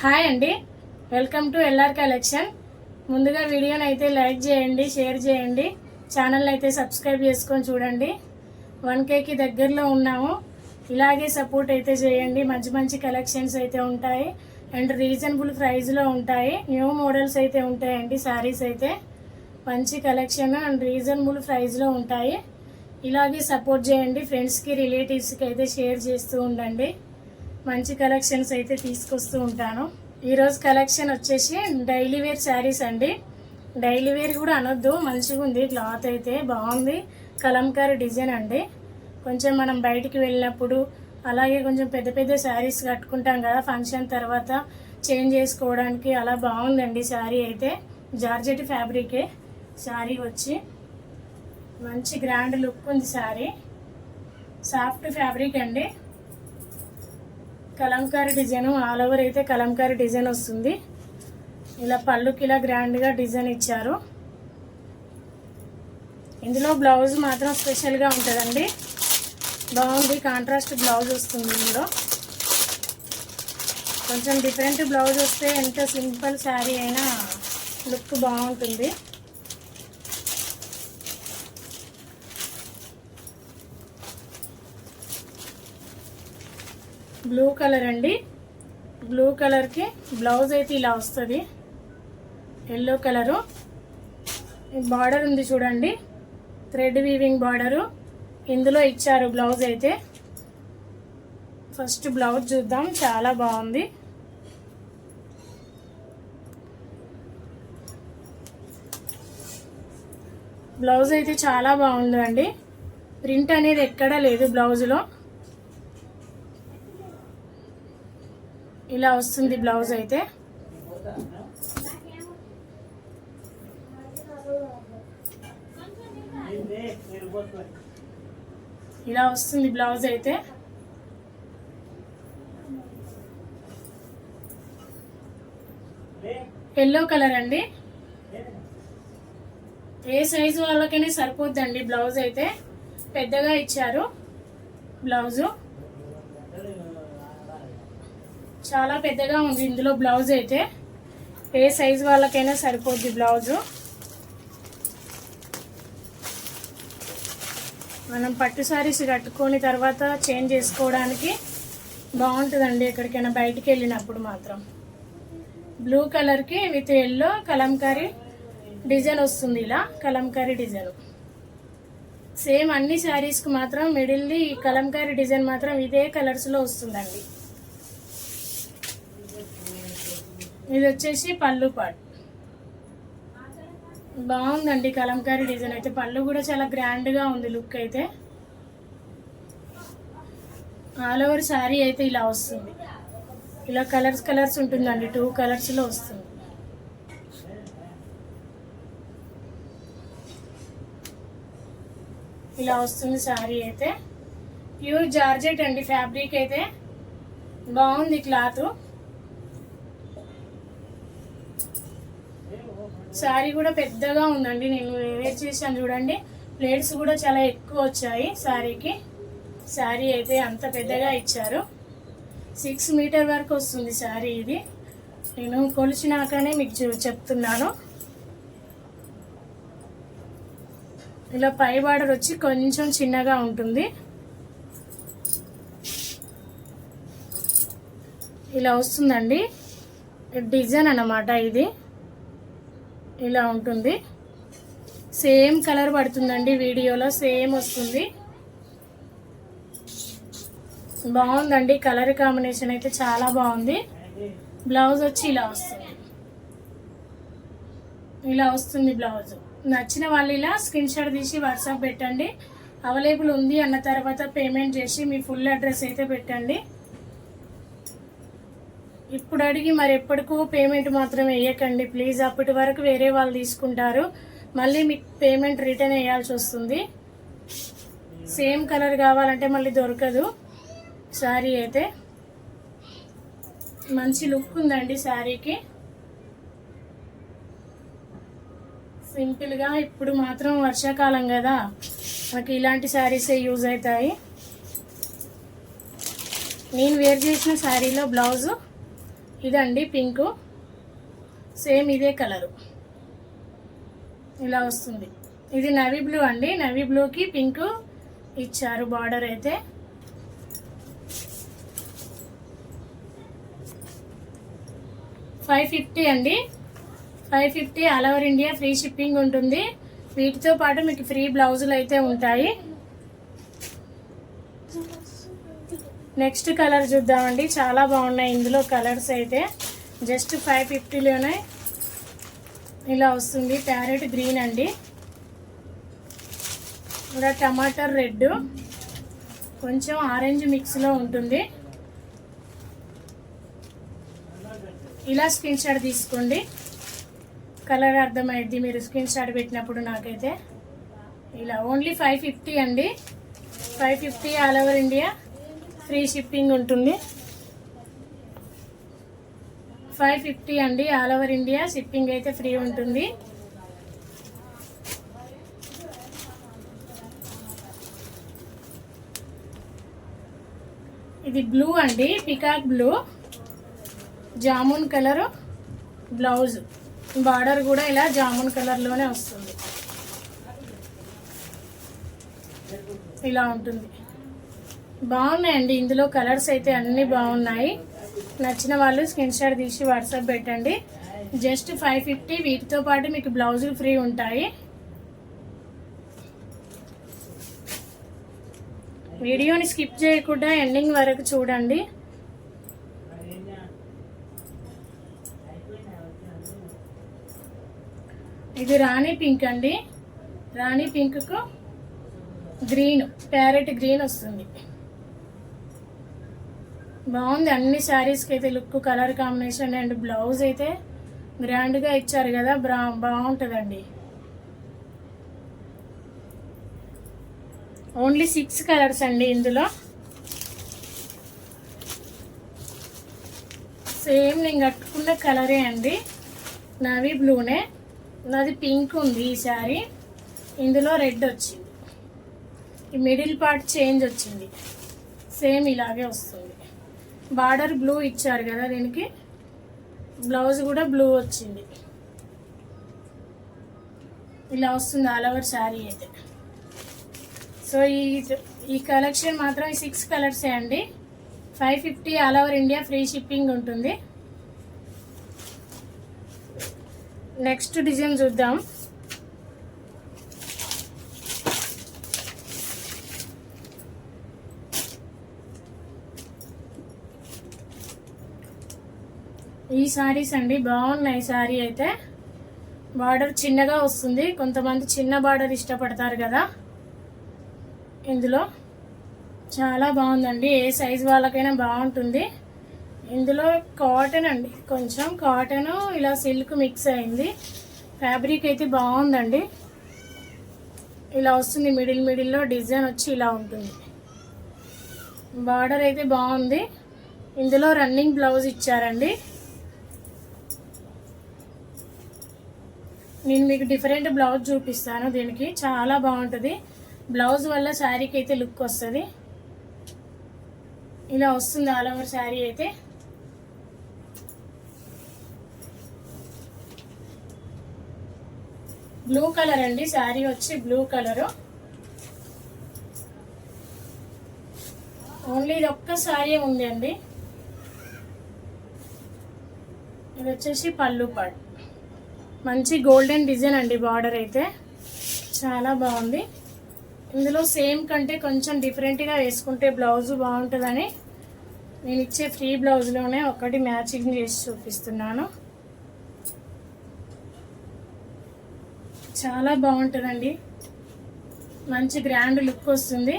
Hi అండి. Welcome to LR collection ముందుగా వీడియోని అయితే లైక్ చేయండి షేర్ చేయండి. ఛానల్ అయితే సబ్స్క్రైబ్ చేసుకొని చూడండి. వన్ కేకి దగ్గరలో ఉన్నాము. ఇలాగే సపోర్ట్ అయితే చేయండి. మంచి మంచి కలెక్షన్స్ అయితే ఉంటాయి. అండ్ రీజనబుల్ ప్రైస్లో ఉంటాయి. న్యూ మోడల్స్ అయితే ఉంటాయండి శారీస్ అయితే. మంచి కలెక్షన్ అండ్ రీజనబుల్ ప్రైస్లో ఉంటాయి. ఇలాగే సపోర్ట్ చేయండి. ఫ్రెండ్స్కి రిలేటివ్స్కి అయితే షేర్ చేస్తూ ఉండండి. మంచి కలెక్షన్స్ అయితే తీసుకొస్తూ ఉంటాను. ఈరోజు కలెక్షన్ వచ్చేసి డైలీ వేర్ శారీస్ అండి. డైలీ వేర్ కూడా అనొద్దు మంచిగా ఉంది క్లాత్ అయితే బాగుంది కలంకారీ డిజైన్ అండి. కొంచెం మనం బయటికి వెళ్ళినప్పుడు అలాగే కొంచెం పెద్ద పెద్ద శారీస్ కట్టుకుంటాం కదా ఫంక్షన్ తర్వాత చేంజ్ చేసుకోవడానికి అలా బాగుందండి శారీ అయితే. జార్జెట్ ఫ్యాబ్రికే శారీ వచ్చి. మంచి గ్రాండ్ లుక్ ఉంది శారీ. సాఫ్ట్ ఫ్యాబ్రిక్ అండి. కలంకారీ డిజైన్ ఆల్ ఓవర్ అయితే కలంకారీ డిజైన్ వస్తుంది. ఇలా పళ్ళుకి ఇలా గ్రాండ్గా డిజైన్ ఇచ్చారు. ఇందులో బ్లౌజ్ మాత్రం స్పెషల్గా ఉంటుందండి. బాగుంది కాంట్రాస్ట్ బ్లౌజ్ వస్తుంది ఇందులో. కొంచెం డిఫరెంట్ బ్లౌజ్ వస్తే ఎంత సింపుల్ శారీ అయినా లుక్ బాగుంటుంది. బ్లూ కలర్ అండి. బ్లూ కలర్కి బ్లౌజ్ అయితే ఇలా వస్తుంది. Yellow colour. బార్డర్ ఉంది చూడండి. Thread weaving border. ఇందులో ఇచ్చారు బ్లౌజ్ అయితే. ఫస్ట్ బ్లౌజ్ చూద్దాం. చాలా బాగుంది. బ్లౌజ్ అయితే చాలా బాగుందండి. ప్రింట్ అనేది ఎక్కడా లేదు బ్లౌజ్లో. ఇలా వస్తుంది బ్లౌజ్ అయితే. ఇలా వస్తుంది బ్లౌజ్ అయితే. ఎల్లో కలర్ అండి. ఏ సైజు వాళ్ళకైనా సరిపోద్దండి బ్లౌజ్ అయితే. పెద్దగా ఇచ్చారు బ్లౌజు. చాలా పెద్దగా ఉంది ఇందులో బ్లౌజ్ అయితే. ఏ సైజు వాళ్ళకైనా సరిపోద్ది బ్లౌజు. మనం పట్టు శారీస్ కట్టుకొని తర్వాత చేంజ్ చేసుకోవడానికి బాగుంటుందండి ఎక్కడికైనా బయటికి వెళ్ళినప్పుడు మాత్రం. బ్లూ కలర్కి విత్ ఎల్లో కలంకారీ డిజైన్ వస్తుంది ఇలా కలంకారీ డిజైన్. సేమ్ అన్ని శారీస్కి మాత్రం మిడిల్ది కలంకారీ డిజైన్ మాత్రం ఇదే కలర్స్లో వస్తుందండి. ఇది వచ్చేసి పళ్ళు పాట్ బాగుందండి కలంకారీ డిజైన్ అయితే. పళ్ళు కూడా చాలా గ్రాండ్గా ఉంది లుక్ అయితే. ఆల్ ఓవర్ శారీ అయితే ఇలా వస్తుంది. ఇలా కలర్స్ కలర్స్ ఉంటుందండి. టూ కలర్స్లో వస్తుంది. ఇలా వస్తుంది శారీ అయితే. ప్యూర్ జార్జెట్ అండి ఫ్యాబ్రిక్ అయితే. బాగుంది క్లాత్. శారీ కూడా పెద్దగా ఉందండి. నేను వేర్ చేశాను చూడండి. ప్లేట్స్ కూడా చాలా ఎక్కువ వచ్చాయి శారీకి. శారీ అయితే అంత పెద్దగా ఇచ్చారు. సిక్స్ మీటర్ వరకు వస్తుంది శారీ ఇది. నేను కొలిచినాకనే మీకు చెప్తున్నాను. ఇలా పై బార్డర్ వచ్చి కొంచెం చిన్నగా ఉంటుంది. ఇలా వస్తుందండి. డిజైన్ అన్నమాట ఇది. ఇలా ఉంటుంది. సేమ్ కలర్ పడుతుందండి వీడియోలో సేమ్ వస్తుంది. బాగుందండి కలర్ కాంబినేషన్ అయితే చాలా బాగుంది. బ్లౌజ్ వచ్చి ఇలా వస్తుంది. ఇలా వస్తుంది బ్లౌజ్ నచ్చిన వాళ్ళు ఇలా స్క్రీన్ షాట్ తీసి వాట్సాప్ పెట్టండి. అవైలబుల్ ఉంది అన్న తర్వాత పేమెంట్ చేసి మీ ఫుల్ అడ్రస్ అయితే పెట్టండి. ఇప్పుడు అడిగి మరి ఎప్పటికూ పేమెంట్ మాత్రం వేయకండి. ప్లీజ్ అప్పటి వరకు వేరే వాళ్ళు తీసుకుంటారు. మళ్ళీ మీకు పేమెంట్ రిటర్న్ వేయాల్సి వస్తుంది. సేమ్ కలర్ కావాలంటే మళ్ళీ దొరకదు. శారీ అయితే. మంచి లుక్ ఉందండి శారీకి సింపుల్గా ఇప్పుడు మాత్రం వర్షాకాలం కదా. మాకు ఇలాంటి శారీసే యూజ్ అవుతాయి. నేను వేర్ చేసిన శారీలో బ్లౌజు ఇదండి పింకు. సేమ్ ఇదే కలరు. ఇలా వస్తుంది. ఇది నవీ బ్లూ అండి. నవీ బ్లూకి పింక్ ఇచ్చారు బార్డర్ అయితే. ఫైవ్ ఫిఫ్టీ అండి. Five fifty all over India free shipping ఉంటుంది. వీటితో పాటు మీకు ఫ్రీ బ్లౌజులు అయితే ఉంటాయి. నెక్స్ట్ కలర్ చూద్దామండి. చాలా బాగున్నాయి ఇందులో కలర్స్ అయితే. జస్ట్ ఫైవ్ ఫిఫ్టీలోనే ఇలా వస్తుంది. ప్యారెట్ గ్రీన్ అండి. ఇలా టమాటర్ రెడ్. కొంచెం ఆరెంజ్ మిక్స్లో ఉంటుంది. ఇలా స్క్రీన్ షాట్ తీసుకోండి. కలర్ అర్థమైద్ది. మీరు స్క్రీన్ షాట్ పెట్టినప్పుడు నాకైతే. ఇలా ఓన్లీ ఫైవ్ ఫిఫ్టీ అండి. Five fifty all over India. Free shipping ఉంటుంది. ఫైవ్ ఫిఫ్టీ అండి ఆల్ ఓవర్ ఇండియా షిప్పింగ్ అయితే ఫ్రీ ఉంటుంది. ఇది బ్లూ అండి peacock blue. Jamun colour blouse. Border కూడా ఇలా జామున్ కలర్లోనే వస్తుంది. ఇలా ఉంటుంది. బాగున్నాయండి. ఇందులో కలర్స్ అయితే అన్నీ బాగున్నాయి. నచ్చిన వాళ్ళు స్క్రీన్ షాట్ తీసి వాట్సాప్ పెట్టండి. జస్ట్ ఫైవ్ ఫిఫ్టీ వీటితో పాటు మీకు బ్లౌజులు ఫ్రీ ఉంటాయి. వీడియోని స్కిప్ చేయకుండా ఎండింగ్ వరకు చూడండి. ఇది రాణి పింక్ అండి. రాణి పింక్కు గ్రీన్ ప్యారెట్ గ్రీన్ వస్తుంది. బాగుంది. అన్ని శారీస్కి అయితే look colour combination and blouse అయితే గ్రాండ్గా ఇచ్చారు కదా. బ్రా బాగుంటుందండి. ఓన్లీ సిక్స్ కలర్స్ అండి ఇందులో. సేమ్ నేను కట్టుకున్న కలరే అండి. నావి బ్లూనే నాది పింక్ ఉంది ఈ శారీ. ఇందులో రెడ్ వచ్చింది. ఈ మిడిల్ పార్ట్ చేంజ్ వచ్చింది. సేమ్ ఇలాగే వస్తుంది. బార్డర్ బ్లూ ఇచ్చారు కదా దీనికి. బ్లౌజ్ కూడా బ్లూ వచ్చింది. ఇలా వస్తుంది ఆల్ ఓవర్ శారీ అయితే. సో ఈ ఈ కలెక్షన్ మాత్రం సిక్స్ కలర్సే అండి. Five fifty all over India free shipping ఉంటుంది. నెక్స్ట్ డిజైన్ చూద్దాం. ఈ శారీస్ అండి బాగున్నాయి. శారీ అయితే బార్డర్ చిన్నగా వస్తుంది. కొంతమంది చిన్న బార్డర్ ఇష్టపడతారు కదా. ఇందులో చాలా బాగుందండి. ఏ సైజ్ వాళ్ళకైనా బాగుంటుంది. ఇందులో కాటన్ అండి. కొంచెం కాటన్ ఇలా సిల్క్ మిక్స్ అయింది. ఫ్యాబ్రిక్ అయితే బాగుందండి. ఇలా వస్తుంది. మిడిల్ మిడిల్లో డిజైన్ వచ్చి ఇలా ఉంటుంది. బార్డర్ అయితే బాగుంది. ఇందులో రన్నింగ్ బ్లౌజ్ ఇచ్చారండి. నేను మీకు డిఫరెంట్ బ్లౌజ్ చూపిస్తాను దీనికి. చాలా బాగుంటుంది. బ్లౌజ్ వల్ల శారీకి అయితే లుక్ వస్తుంది. ఇలా వస్తుంది ఆల్ ఓవర్ శారీ అయితే. బ్లూ కలర్ అండి. శారీ వచ్చి బ్లూ కలరు ఓన్లీ ఇది ఒక్క శారీ ఉంది అండి ఇది వచ్చేసి పళ్ళు పాడు మంచి గోల్డెన్ డిజైన్ అండి బార్డర్ అయితే. చాలా బాగుంది. ఇందులో సేమ్ కంటే కొంచెం డిఫరెంట్గా వేసుకుంటే బ్లౌజ్ బాగుంటుందని నేను ఇచ్చే ఫ్రీ బ్లౌజ్లోనే ఒకటి మ్యాచింగ్ చేసి చూపిస్తున్నాను. చాలా బాగుంటుందండి. మంచి గ్రాండ్ లుక్ వస్తుంది.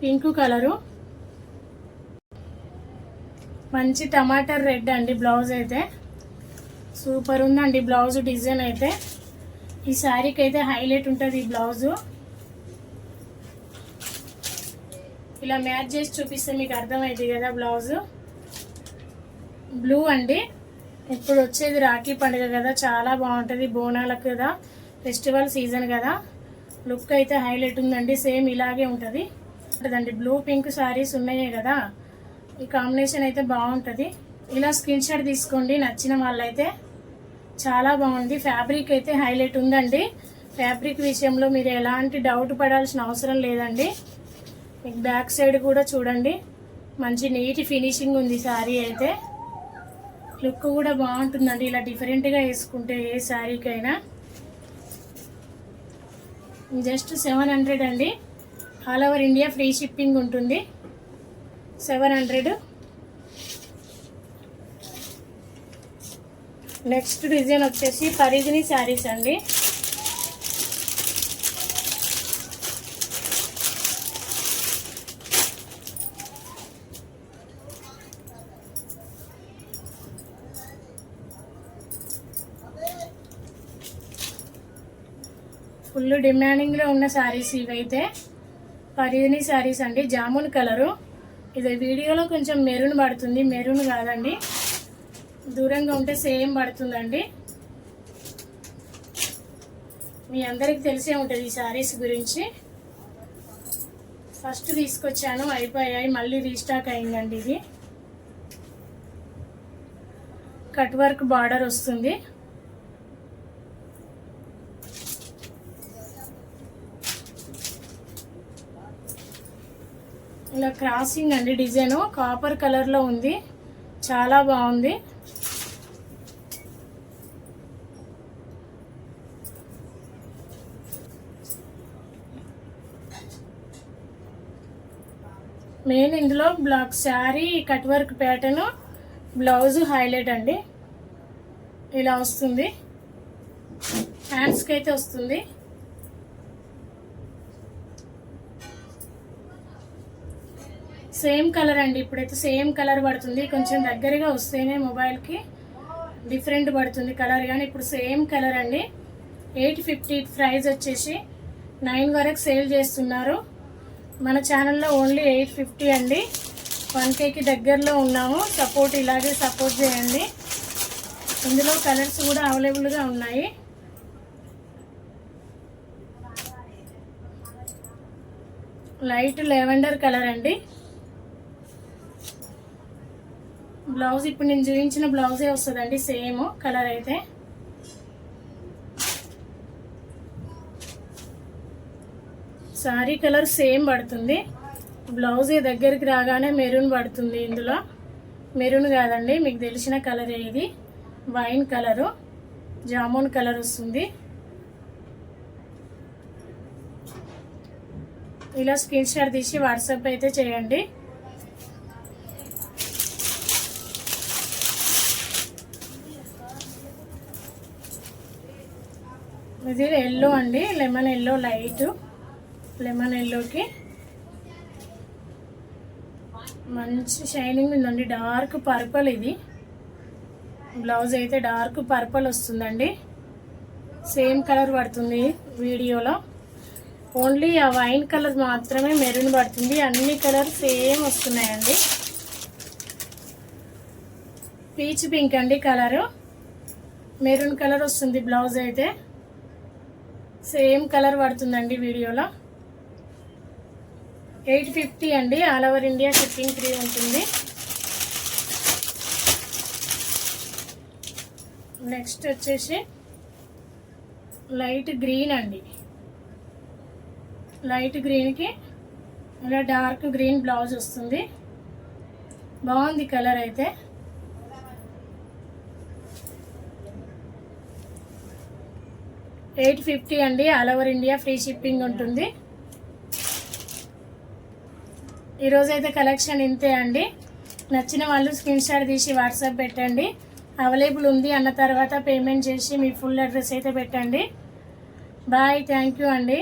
Pink colour. మంచి టమాటర్ రెడ్ అండి బ్లౌజ్ అయితే. సూపర్ ఉందండి బ్లౌజ్ డిజైన్ అయితే. ఈ శారీకి అయితే హైలైట్ ఉంటుంది ఈ బ్లౌజు. ఇలా మ్యాచ్ చేసి చూపిస్తే మీకు అర్థమైంది కదా బ్లౌజు. బ్లూ అండి. ఇప్పుడు వచ్చేది రాఖీ పండుగ కదా చాలా బాగుంటుంది బోనాలకు కదా ఫెస్టివల్ సీజన్ కదా. లుక్ అయితే హైలైట్ ఉందండి సేమ్ ఇలాగే ఉంటుంది. ఉంటుందండి బ్లూ పింక్ శారీస్ ఉన్నాయి కదా. ఈ కాంబినేషన్ అయితే బాగుంటుంది. ఇలా స్క్రీన్ షాట్ తీసుకోండి నచ్చిన వాళ్ళైతే చాలా బాగుంది. ఫ్యాబ్రిక్ అయితే హైలైట్ ఉందండి. ఫ్యాబ్రిక్ విషయంలో మీరు ఎలాంటి డౌట్ పడాల్సిన అవసరం లేదండి. మీకు బ్యాక్ సైడ్ కూడా చూడండి. మంచి నీట్ ఫినిషింగ్ ఉంది శారీ అయితే. లుక్ కూడా బాగుంటుందండి. ఇలా డిఫరెంట్గా వేసుకుంటే ఏ శారీకైనా. జస్ట్ సెవెన్ హండ్రెడ్ అండి. All over India free shipping ఉంటుంది. సెవెన్ హండ్రెడ్ నెక్స్ట్ డిజైన్ వచ్చేసి పరిధిని శారీస్ అండి. ఫుల్ డిమాండింగ్లో ఉన్న శారీస్ ఇవైతే. పరిధిని శారీస్ అండి. జామున్ కలరు. ఇది వీడియోలో కొంచెం మెరూన్ పడుతుంది. మెరూన్ కాదండి. దూరంగా ఉంటే సేమ్ పడుతుందండి. మీ అందరికి తెలిసే ఉంటుంది ఈ శారీస్ గురించి. ఫస్ట్ తీసుకొచ్చాను అయిపోయాయి మళ్ళీ రీస్టాక్ అయిందండి ఇది. కట్ వర్క్ బార్డర్ వస్తుంది. ఇలా క్రాసింగ్ అండి డిజైన్. కాపర్ కలర్లో ఉంది. చాలా బాగుంది. మెయిన్ ఇందులో black sari cut work pattern blouse highlight అండి. ఇలా వస్తుంది. హ్యాండ్స్కి అయితే వస్తుంది. సేమ్ కలర్ అండి. ఇప్పుడైతే సేమ్ కలర్ పడుతుంది. కొంచెం దగ్గరగా వస్తేనే మొబైల్కి డిఫరెంట్ పడుతుంది కలర్ కానీ ఇప్పుడు సేమ్ కలర్ అండి. ఎయిట్ ఫిఫ్టీ ప్రైస్ వచ్చేసి నైన్ వరకు సేల్ చేస్తున్నారు. మన ఛానల్లో ఓన్లీ ఎయిట్ ఫిఫ్టీ అండి. వన్ కేకి దగ్గరలో ఉన్నాము. సపోర్ట్ ఇలాగే సపోర్ట్ చేయండి. ఇందులో కలర్స్ కూడా అవైలబుల్గా ఉన్నాయి. లైట్ లెవెండర్ కలర్ అండి. బ్లౌజ్ ఇప్పుడు నేను చూపించిన బ్లౌజే వస్తుందండి సేమ్ కలర్ అయితే. సారీ కలర్ సేమ్ పడుతుంది. బ్లౌజ్ దగ్గరికి రాగానే మెరూన్ పడుతుంది ఇందులో. మెరూన్ కాదండి మీకు తెలిసిన కలర్ ఇది. వైన్ కలరు జామున్ కలర్ వస్తుంది. ఇలా స్క్రీన్ షాట్ తీసి వాట్సాప్ అయితే చేయండి. ఇది ఎల్లో అండి లెమన్ ఎల్లో లైట్. లెమన్ ఎల్లోకి. మంచి షైనింగ్ ఉందండి. డార్క్ పర్పల్ ఇది. బ్లౌజ్ అయితే డార్క్ పర్పల్ వస్తుందండి. సేమ్ కలర్ పడుతుంది వీడియోలో. ఓన్లీ ఆ వైన్ కలర్ మాత్రమే మెరూన్ పడుతుంది. అన్ని కలర్ సేమ్ వస్తున్నాయండి. పీచ్ పింక్ అండి కలరు. మెరూన్ కలర్ వస్తుంది బ్లౌజ్ అయితే. సేమ్ కలర్ పడుతుందండి వీడియోలో. ఎయిట్ ఫిఫ్టీ అండి. All over India shipping free ఉంటుంది. నెక్స్ట్ వచ్చేసి లైట్ గ్రీన్ అండి. లైట్ గ్రీన్కి ఇలా డార్క్ గ్రీన్ బ్లౌజ్ వస్తుంది. బాగుంది కలర్ అయితే. ఎయిట్ ఫిఫ్టీ అండి. All over India free shipping ఉంటుంది. ఈరోజైతే కలెక్షన్ ఇంతే అండి. నచ్చిన వాళ్ళు స్క్రీన్ షాట్ తీసి వాట్సాప్ పెట్టండి. అవైలబుల్ ఉంది అన్న తర్వాత పేమెంట్ చేసి మీ ఫుల్ అడ్రస్ అయితే పెట్టండి. బాయ్ థ్యాంక్ యూ అండి.